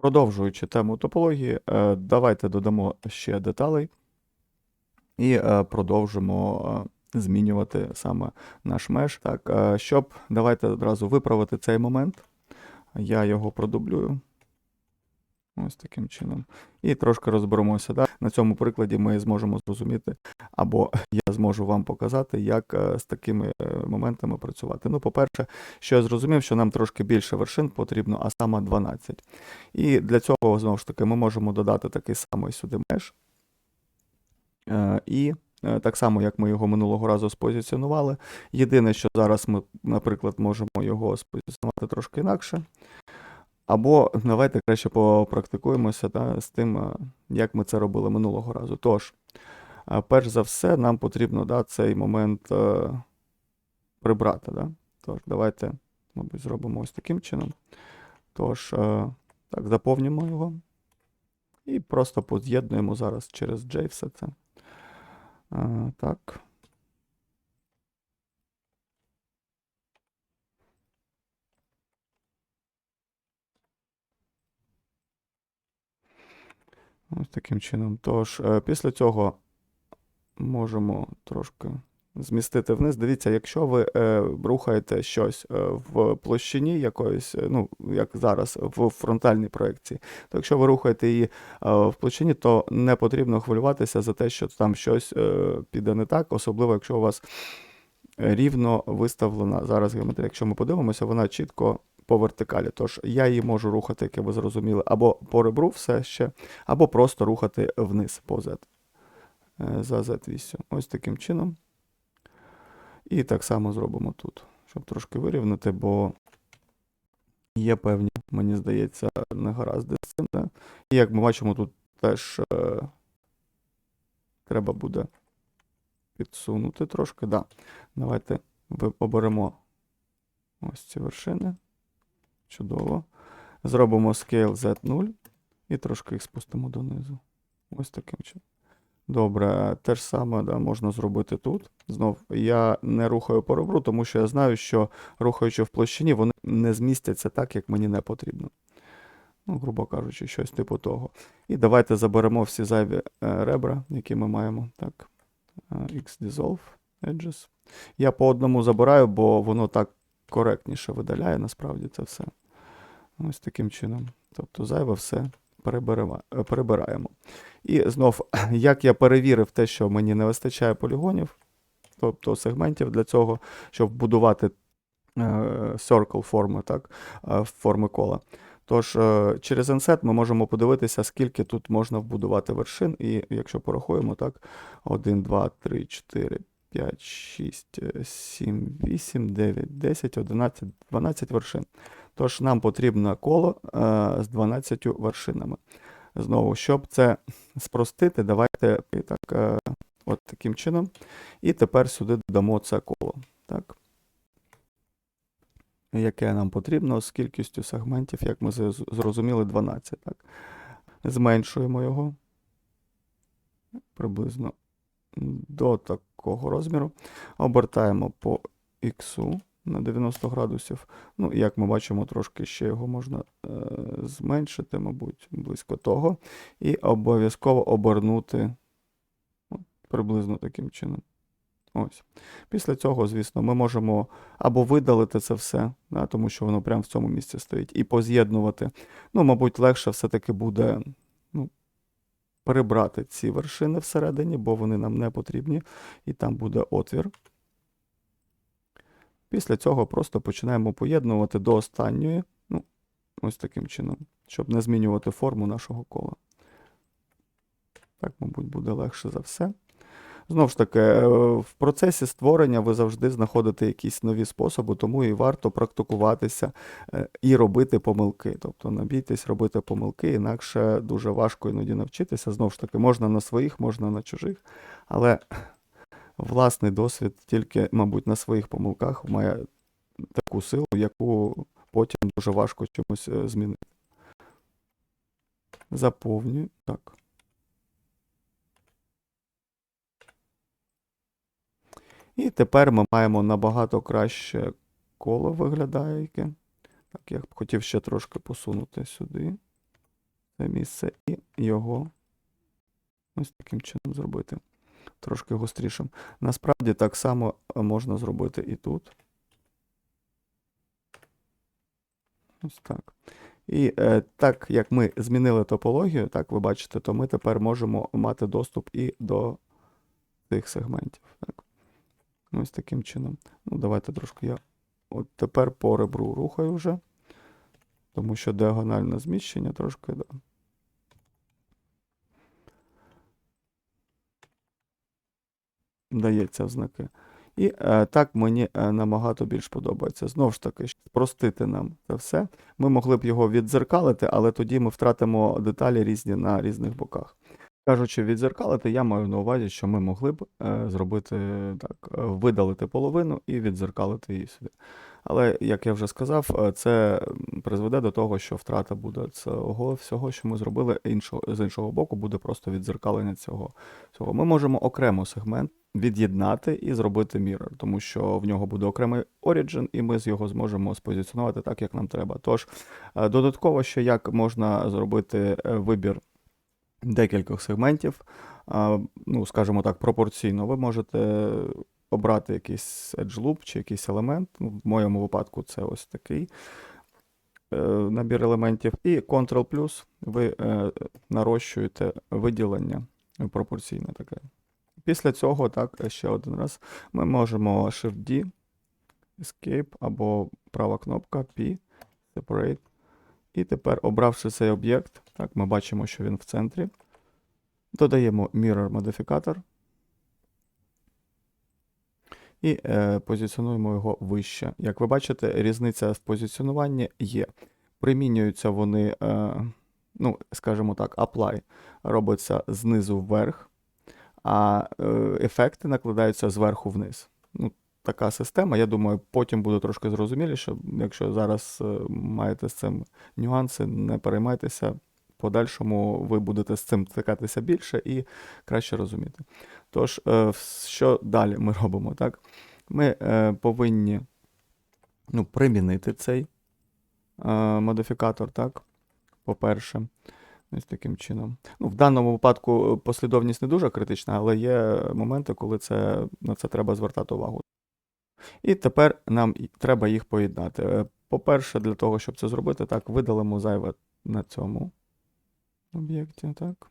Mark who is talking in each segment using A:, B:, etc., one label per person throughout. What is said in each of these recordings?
A: Продовжуючи тему топології, е, давайте додамо ще деталей і е, продовжимо е, змінювати саме наш меж. Так, щоб давайте одразу виправити цей момент. Я його продублюю. Ось таким чином. І трошки розберемося. Да? На цьому прикладі ми зможемо зрозуміти, або я зможу вам показати, як е, з такими е, моментами працювати. Ну, по-перше, що я зрозумів, що нам трошки більше вершин потрібно, а саме 12. І для цього, знову ж таки, ми можемо додати такий самий сюди меж. Е, І так само, як ми його минулого разу спозиціонували. Єдине, що зараз ми, наприклад, можемо його спозиціонувати трошки інакше. Або давайте краще попрактикуємося та, з тим, е, як ми це робили минулого разу. Тож, е, перш за все, нам потрібно да, цей момент е, прибрати. Да? Тож, давайте, мабуть, зробимо ось таким чином. Тож, е, так, заповнюємо його. І просто поз'єднуємо зараз через J все це. Е, так. Ось таким чином. Тож, е, після цього можемо трошки змістити вниз. Дивіться, якщо ви е, рухаєте щось е, в площині якоїсь, ну, як зараз, в фронтальній проекції, то якщо ви рухаєте її в площині, то не потрібно хвилюватися за те, що там щось піде не так, особливо якщо у вас рівно виставлена зараз геометрія. Якщо ми подивимося, вона чітко по вертикалі. Тож я її можу рухати, як ви зрозуміли, або по ребру все ще, або просто рухати вниз по Z. е, За Z8. Ось таким чином. І так само зробимо тут, щоб трошки вирівняти, бо є певні, мені здається, негаразди з цим. Да? І як ми бачимо, тут теж е, треба буде підсунути трошки. Да. Давайте оберемо ось ці вершини. Чудово. Зробимо scale Z0 і трошки їх спустимо донизу. Ось таким чином. Добре, те ж саме да, можна зробити тут. Знов я не рухаю по ребру, тому що я знаю, що рухаючи в площині, вони не змістяться так, як мені не потрібно. Ну, грубо кажучи, щось типу того. І давайте заберемо всі зайві е, ребра, які ми маємо. Так. е, X-Dissolve Edges. Я по одному забираю, бо воно так коректніше видаляє насправді це все. Ось таким чином. Тобто зайве все е, перебираємо. І знов, як я перевірив те, що мені не вистачає полігонів, тобто сегментів для цього, щоб будувати е, circle форми, так, е, форми кола. Тож, через Inset ми можемо подивитися, скільки тут можна вбудувати вершин. І якщо порахуємо, так, 1, 2, 3, 4, 5, 6, 7, 8, 9, 10, 11, 12 вершин. Тож нам потрібно коло е, з 12 вершинами. Знову, щоб це спростити, давайте так, е, от таким чином. І тепер сюди додамо це коло. Так. Яке нам потрібно з кількістю сегментів, як ми зрозуміли, 12. Так. Зменшуємо його приблизно до такого розміру. Обертаємо по X на 90 градусів. Ну, як ми бачимо, трошки ще його можна е, зменшити, мабуть, близько того. І обов'язково обернути от, приблизно таким чином. Ось. Після цього, звісно, ми можемо або видалити це все, да, тому що воно прямо в цьому місці стоїть, і поз'єднувати. Ну, мабуть, легше все-таки буде ну, перебрати ці вершини всередині, бо вони нам не потрібні, і там буде отвір. Після цього просто починаємо поєднувати до останньої, ну, ось таким чином, щоб не змінювати форму нашого кола. Так, мабуть, буде легше за все. Знову ж таки, е, в процесі створення ви завжди знаходите якісь нові способи, тому і варто практикуватися е, і робити помилки. Тобто не бійтесь робити помилки, інакше дуже важко іноді навчитися. Знову ж таки, можна на своїх, можна на чужих, але власний досвід тільки, мабуть, на своїх помилках має таку силу, яку потім дуже важко чомусь е, змінити. Заповнюю. Так. І тепер ми маємо набагато краще коло виглядає яке. Так, я б хотів ще трошки посунути сюди. це місце і його ось таким чином зробити. Трошки гострішим. Насправді так само е, можна зробити і тут. Ось так. І е, так як ми змінили топологію, так ви бачите, то ми тепер можемо мати доступ і до цих сегментів. Так. Ось таким чином. Ну, давайте трошки я от тепер по ребру рухаю вже, тому що діагональне зміщення трошки. Да. Дається знаки. І е, так мені е, набагато більш подобається. Знову ж таки, спростити нам це все. Ми могли б його віддзеркалити, але тоді ми втратимо деталі різні на різних боках. Кажучи, віддзеркалити, я маю на увазі, що ми могли б е, зробити так, е, видалити половину і віддзеркалити її сюди. Але, як я вже сказав, е, це призведе до того, що втрата буде цього всього, що ми зробили іншого, з іншого боку, буде просто віддзеркалення цього всього. Ми можемо окремо сегмент від'єднати і зробити mirror, тому що в нього буде окремий origin, і ми з його зможемо спозиціонувати так, як нам треба. Тож, е, додатково, ще як можна зробити е, вибір декількох сегментів, ну, скажімо так, пропорційно, ви можете обрати якийсь edge loop чи якийсь елемент. Ну, в моєму випадку це ось такий е, набір елементів. І Ctrl плюс ви е, нарощуєте виділення пропорційне таке. Після цього, так, ще один раз, ми можемо Shift-D, Escape або права кнопка P, Separate. І тепер, обравши цей об'єкт, так, ми бачимо, що він в центрі. Додаємо Mirror модифікатор. І е, позиціонуємо його вище. Як ви бачите, різниця в позиціонуванні є. Примінюються вони, е, ну, скажімо так, apply робиться знизу вверх, а е, ефекти накладаються зверху вниз. Ну, така система. Я думаю, потім буде трошки зрозуміліше. Якщо зараз маєте з цим нюанси, не переймайтеся. Подальшому ви будете з цим стикатися більше і краще розуміти. Тож, е, що далі ми робимо? Так? Ми е, повинні ну, примінити цей е, модифікатор, так? По-перше, ось таким чином. Ну, в даному випадку послідовність не дуже критична, але є моменти, коли це, на це треба звертати увагу. І тепер нам треба їх поєднати. По-перше, для того, щоб це зробити, так, видалимо зайве на цьому об'єкті. Так.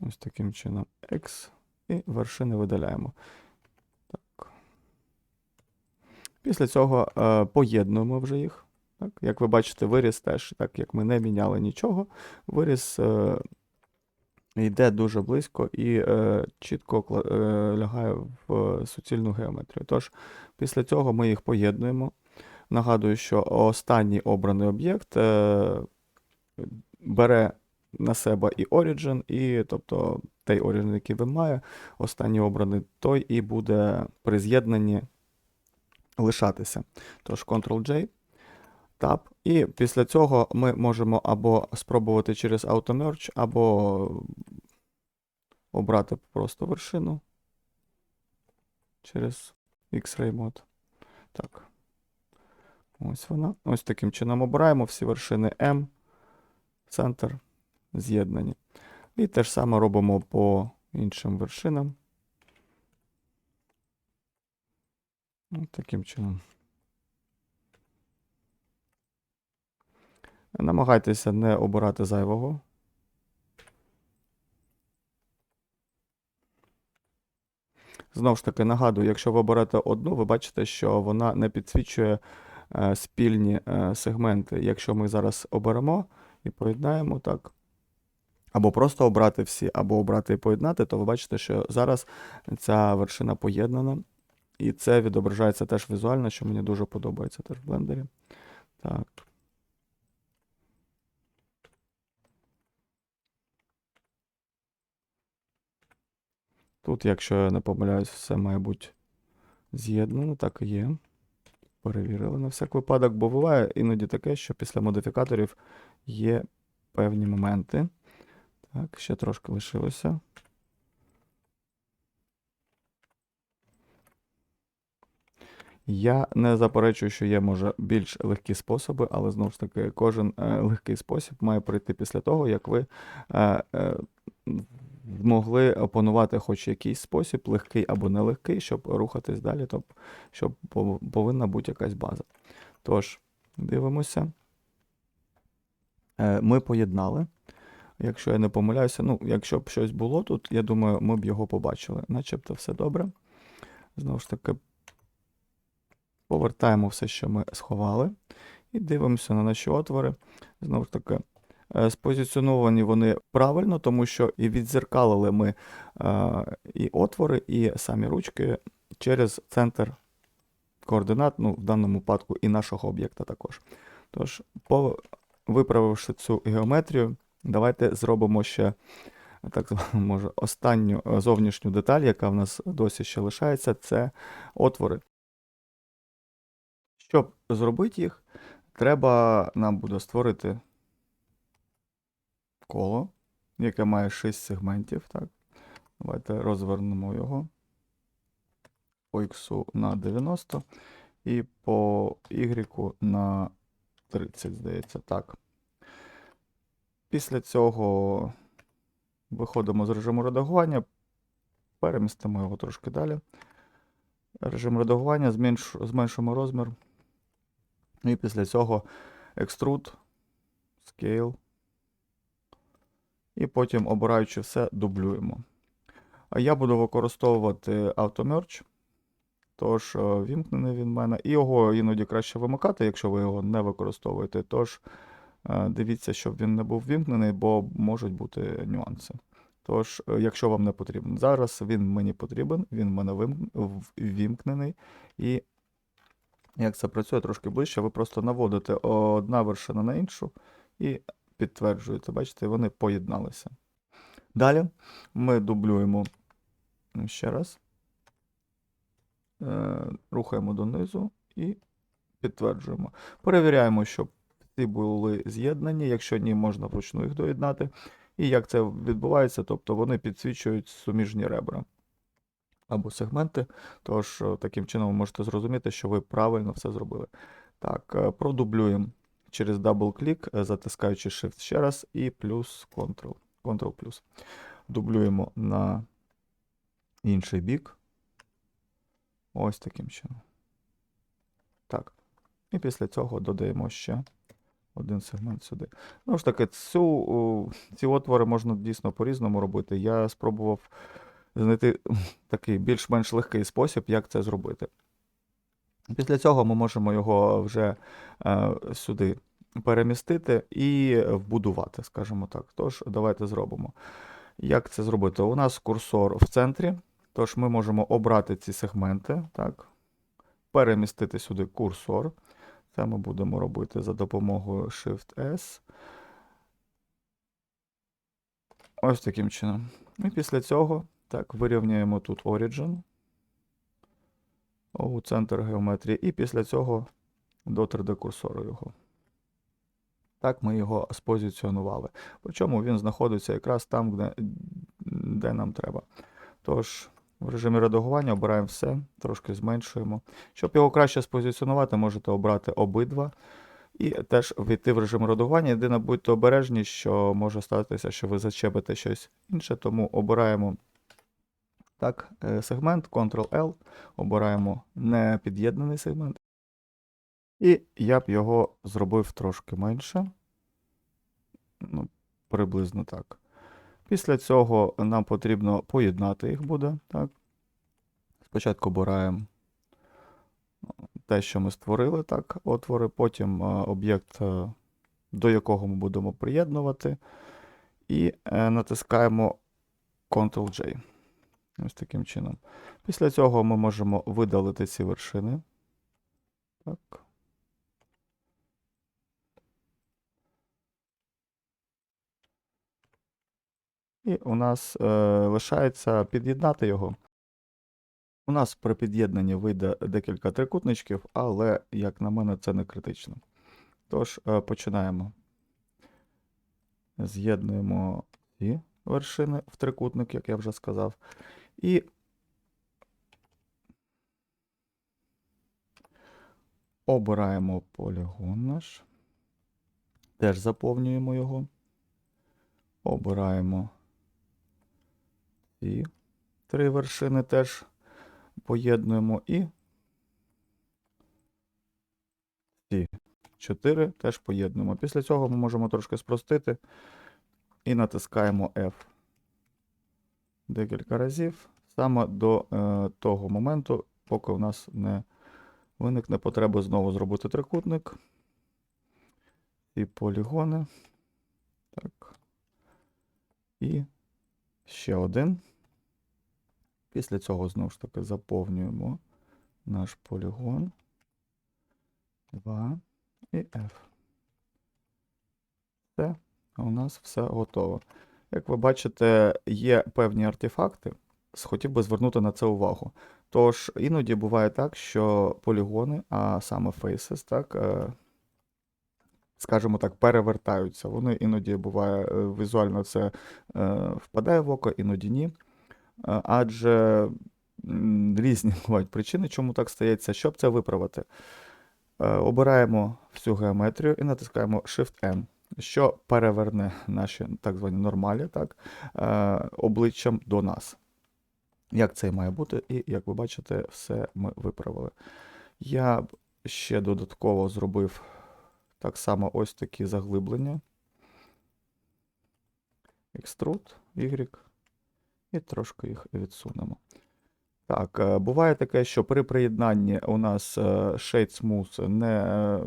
A: Ось таким чином X і вершини видаляємо. Так. Після цього е, поєднуємо вже їх. Так. Як ви бачите, виріс теж, так як ми не міняли нічого, виріс е, йде дуже близько і е, чітко е, лягає в суцільну геометрію. Тож, після цього ми їх поєднуємо. Нагадую, що останній обраний об'єкт е, бере на себе і Origin, і тобто той Origin, який він має, останній обраний той і буде при з'єднанні лишатися. Тож Ctrl-J, Tab. І після цього ми можемо або спробувати через AutoMerge, або обрати просто вершину через X-Ray Mode. Так. Ось вона. Ось таким чином обираємо всі вершини M, центр, з'єднані. І те ж саме робимо по іншим вершинам. Ось таким чином. Намагайтеся не обирати зайвого. Знову ж таки, нагадую, якщо ви оберете одну, ви бачите, що вона не підсвічує спільні е, сегменти. Якщо ми зараз оберемо і поєднаємо так, або просто обрати всі, або обрати і поєднати, то ви бачите, що зараз ця вершина поєднана. І це відображається теж візуально, що мені дуже подобається теж в блендері. Так. Тут, якщо я не помиляюсь, все має бути з'єднано, так і є. Перевірили на всяк випадок, бо буває іноді таке, що після модифікаторів є певні моменти. Так, ще трошки лишилося. Я не заперечую, що є, може, більш легкі способи, але знову ж таки, кожен е, легкий спосіб має прийти після того, як ви е, е, змогли опанувати хоч якийсь спосіб, легкий або нелегкий, щоб рухатись далі, тобто, щоб повинна бути якась база. Тож, дивимося. Е, Ми поєднали. Якщо я не помиляюся, ну, якщо б щось було тут, я думаю, ми б його побачили. Начебто все добре. Знову ж таки, повертаємо все, що ми сховали, і дивимося на наші отвори. Знову ж таки, спозиціоновані вони правильно, тому що і відзеркалили ми е, і отвори, і самі ручки через центр координат, ну, в даному випадку і нашого об'єкта також. Тож, виправивши цю геометрію, давайте зробимо ще так звану, може, останню е, зовнішню деталь, яка в нас досі ще лишається, це отвори. Щоб зробити їх, треба нам буде створити коло, яке має 6 сегментів. Так. Давайте розвернемо його по x на 90 і по y на 30, здається. Так. Після цього виходимо з режиму редагування, перемістимо його трошки далі. Режим редагування, зменш, зменшимо розмір. І після цього Extrude, Scale. І потім, обираючи все, дублюємо. Я буду використовувати AutoMerge. Тож, е, вімкнений він в мене. І його іноді краще вимикати, якщо ви його не використовуєте. Тож, е, дивіться, щоб він не був вімкнений, бо можуть бути нюанси. Тож, е, якщо вам не потрібен. Зараз він мені потрібен, він в мене вімкнений. І як це працює трошки ближче, ви просто наводите одна вершина на іншу і підтверджуєте. Бачите, вони поєдналися. Далі ми дублюємо ще раз. Е, Рухаємо донизу і підтверджуємо. Перевіряємо, щоб всі були з'єднані. Якщо ні, можна вручну їх доєднати. І як це відбувається, тобто вони підсвічують суміжні ребра або сегменти. Тож, е, таким чином ви можете зрозуміти, що ви правильно все зробили. Так, е, продублюємо через дабл-клік, е, затискаючи Shift ще раз, і плюс Ctrl. Ctrl плюс. Дублюємо на інший бік. Ось таким чином. Так. І після цього додаємо ще один сегмент сюди. Ну ж таки, цю, ці отвори можна дійсно по-різному робити. Я спробував знайти такий більш-менш легкий спосіб, як це зробити. Після цього ми можемо його вже е, сюди перемістити і вбудувати, скажімо так. Тож, давайте зробимо. Як це зробити? У нас курсор в центрі, тож ми можемо обрати ці сегменти, так, перемістити сюди курсор. Це ми будемо робити за допомогою Shift-S. Ось таким чином. І після цього так, вирівняємо тут Origin у центр геометрії, і після цього до 3D-курсору його. Так ми його спозиціонували. Причому він знаходиться якраз там, де, де нам треба. Тож, в режимі редагування обираємо все, трошки зменшуємо. Щоб його краще спозиціонувати, можете обрати обидва. І теж війти в режим редагування. Єдине, будьте обережні, що може статися, що ви зачепите щось інше, тому обираємо так, е, сегмент, Ctrl-L, обираємо непід'єднаний сегмент. І я б його зробив трошки менше. Ну, приблизно так. Після цього нам потрібно поєднати їх буде. Так. Спочатку обираємо те, що ми створили, так, отвори, потім е, об'єкт, е, до якого ми будемо приєднувати, і натискаємо Ctrl-J. Ось таким чином. Після цього ми можемо видалити ці вершини. Так. І у нас е, лишається під'єднати його. У нас при під'єднанні вийде декілька трикутничків, але, як на мене, це не критично. Тож, е, починаємо. З'єднуємо ці вершини в трикутник, як я вже сказав. І Обираємо полігон наш. Теж заповнюємо його. Обираємо ці три вершини теж поєднуємо і ці чотири теж поєднуємо. Після цього ми можемо трошки спростити і натискаємо F декілька разів саме до е, того моменту, поки у нас не виникне потреба знову зробити трикутник. І полігони. Так. І ще один. Після цього знову ж таки заповнюємо наш полігон. 2 і F. Все, у нас все готово. Як ви бачите, є певні артефакти. Хотів би звернути на це увагу. Тож, іноді буває так, що полігони, а саме faces, так, е, скажімо так, перевертаються. Вони іноді буває е, візуально це е, впадає в око, іноді ні. Адже різні бувають причини, чому так стається. Щоб це виправити, обираємо всю геометрію і натискаємо Shift-N, що переверне наші так звані нормалі так, е, обличчям до нас. Як це має бути, і як ви бачите, все ми виправили. Я ще додатково зробив так само ось такі заглиблення. Extrude, Y, і трошки їх відсунемо. Так, е, буває таке, що при приєднанні у нас е, Shade Smooth не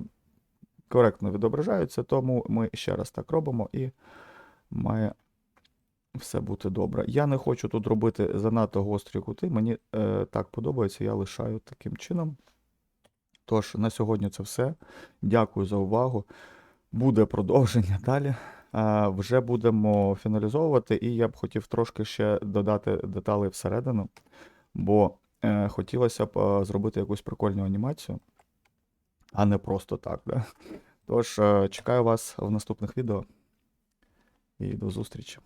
A: коректно відображаються, тому ми ще раз так робимо і має все бути добре. Я не хочу тут робити занадто гострі кути, мені е, так подобається, я лишаю таким чином. Тож, на сьогодні це все. Дякую за увагу. Буде продовження далі. А, вже будемо фіналізовувати, і я б хотів трошки ще додати деталей всередину, бо е, хотілося б е, зробити якусь прикольну анімацію, а не просто так. Да? Тож, е, чекаю вас в наступних відео і до зустрічі.